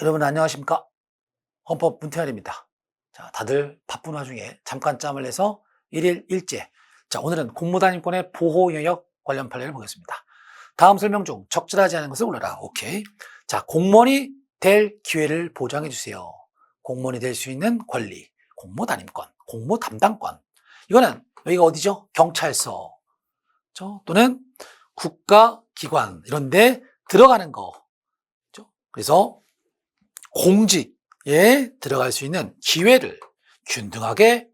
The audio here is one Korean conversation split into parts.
여러분 안녕하십니까? 헌법 문태환입니다. 자, 다들 바쁜 와중에 잠깐 짬을 내서 일일 일제. 자, 오늘은 공무단임권의 보호 영역 관련 판례를 보겠습니다. 다음 설명 중 적절하지 않은 것을 올려라. 오케이. 자, 공무원이 될 기회를 보장해 주세요. 공무원이 될 수 있는 권리, 공무단임권, 공무담당권. 이거는 여기가 어디죠? 경찰서. 저 또는 국가기관 이런데 들어가는 거. 그죠? 그래서 공직에 들어갈 수 있는 기회를 균등하게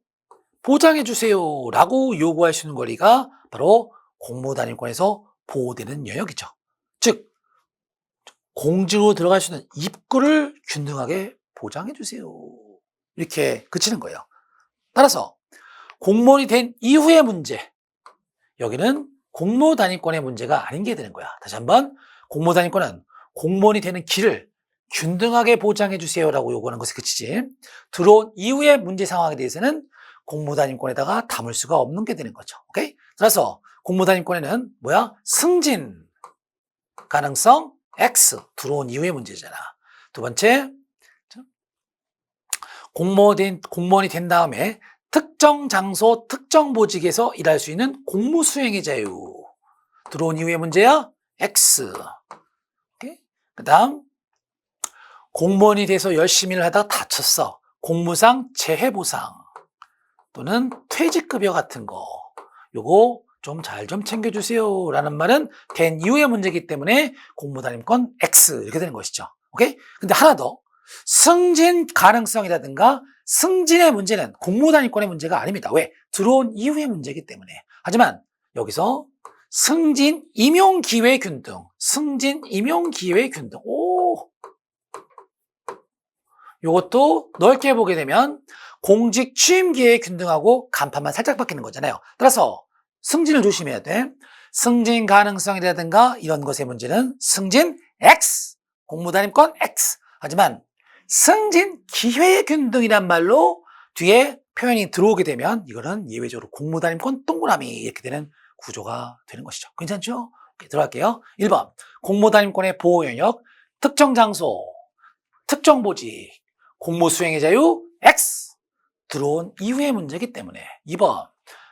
보장해 주세요라고 요구할 수 있는 권리가 바로 공무단임권에서 보호되는 영역이죠. 즉 공직으로 들어갈 수 있는 입구를 균등하게 보장해 주세요. 이렇게 그치는 거예요. 따라서 공무원이 된 이후의 문제 여기는 공무단임권의 문제가 아닌 게 되는 거야. 다시 한번 공무단임권은 공무원이 되는 길을 균등하게 보장해 주세요라고 요구하는 것에 그치지. 들어온 이후의 문제 상황에 대해서는 공무단임권에다가 담을 수가 없는 게 되는 거죠. 오케이? 따라서 공무단임권에는 뭐야? 승진 가능성 X 들어온 이후의 문제잖아. 두 번째 공무원 공무원이 된 다음에 특정 장소, 특정 보직에서 일할 수 있는 공무 수행의 자유. 들어온 이후의 문제야? X. 그 다음, 공무원이 돼서 열심히 일 하다가 다쳤어. 공무상 재해보상. 또는 퇴직급여 같은 거. 요거 좀잘좀 챙겨주세요. 라는 말은 된 이후의 문제이기 때문에 공무단임권 X. 이렇게 되는 것이죠. 오케이? 근데 하나 더. 승진 가능성이라든가 승진의 문제는 공무단위권의 문제가 아닙니다. 왜? 들어온 이후의 문제이기 때문에. 하지만 여기서 승진 임용 기회 균등, 승진 임용 기회 균등. 오. 요것도 넓게 보게 되면 공직 취임 기회 균등하고 간판만 살짝 바뀌는 거잖아요. 따라서 승진을 조심해야 돼. 승진 가능성이라든가 이런 것의 문제는 승진 X, 공무단임권 X. 하지만 승진 기회 균등이란 말로 뒤에 표현이 들어오게 되면 이거는 예외적으로 공무단임권 동그라미 이렇게 되는 구조가 되는 것이죠. 괜찮죠? 들어갈게요. 1번 공무단임권의 보호 영역 특정 장소 특정 보직 공무 수행의 자유 X 들어온 이후의 문제이기 때문에 2번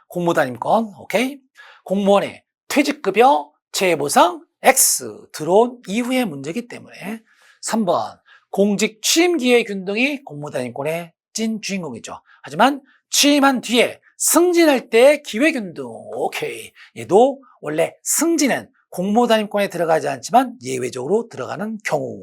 공무단임권 오케이 공무원의 퇴직급여 재보상 X 들어온 이후의 문제이기 때문에 3번 공직 취임 기회 균등이 공무단임권의 찐 주인공이죠. 하지만 취임한 뒤에 승진할 때 기회 균등, 오케이. 얘도 원래 승진은 공무단임권에 들어가지 않지만 예외적으로 들어가는 경우.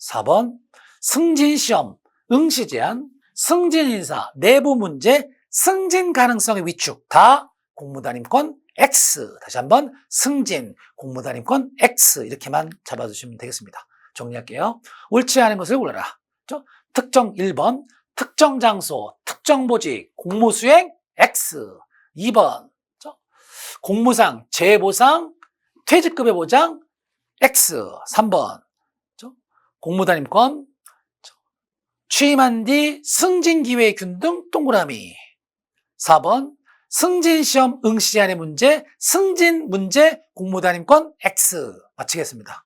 4번 승진 시험, 응시 제한, 승진 인사, 내부 문제, 승진 가능성의 위축 다 공무단임권 X. 다시 한번 승진, 공무단임권 X 이렇게만 잡아주시면 되겠습니다. 정리할게요. 옳지 않은 것을 골라라. 그렇죠? 특정 1번, 특정 장소, 특정 보직, 공무 수행 X. 2번, 그렇죠? 공무상, 재보상, 퇴직급여 보장 X. 3번, 그렇죠? 공무단임권, 취임한 뒤 승진 기회 균 등 동그라미. 4번, 승진 시험 응시 제한의 문제, 승진 문제, 공무단임권 X. 마치겠습니다.